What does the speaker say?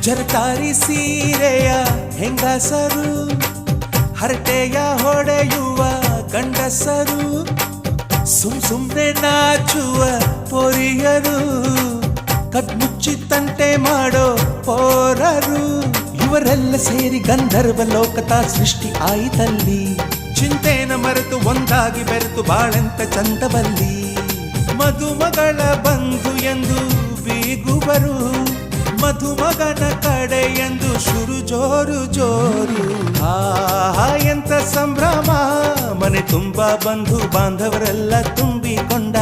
ಜರತಾರಿ ಸೀರೆಯ ಹೆಂಗಸರು, ಹರಟೆಯ ಹೊಡೆಯುವ ಗಂಡಸರು, ಸುಮ್ ಸುಮ್ನೆ ನಾಚುವ ಪೊರಿಯರು ಕದ್ಮುಚ್ಚಿ ತಂಟೆ ಮಾಡೋ ಪೋರರು. ಇವರೆಲ್ಲ ಸೇರಿ ಗಂಧರ್ವ ಲೋಕತಾ ಸೃಷ್ಟಿ ಆಯಿತಲ್ಲಿ. ಚಿಂತೆನ ಮರೆತು ಒಂದಾಗಿ ಬೆರೆತು ಬಾಳೆಂತ ಚಂದವಲ್ಲಿ. ಮಧುಮಗಳ ಬಂಧು ಎಂದು ಬೀಗುವರು. ಮಧುಮಗನ ಕಡೆ ಎಂದು ಶುರು ಜೋರು ಜೋರು. ಆಹಾ ಎಂತ ಸಂಭ್ರಮ. ಮನೆ ತುಂಬ ಬಂಧು ಬಾಂಧವರೆಲ್ಲ ತುಂಬಿಕೊಂಡಾಗ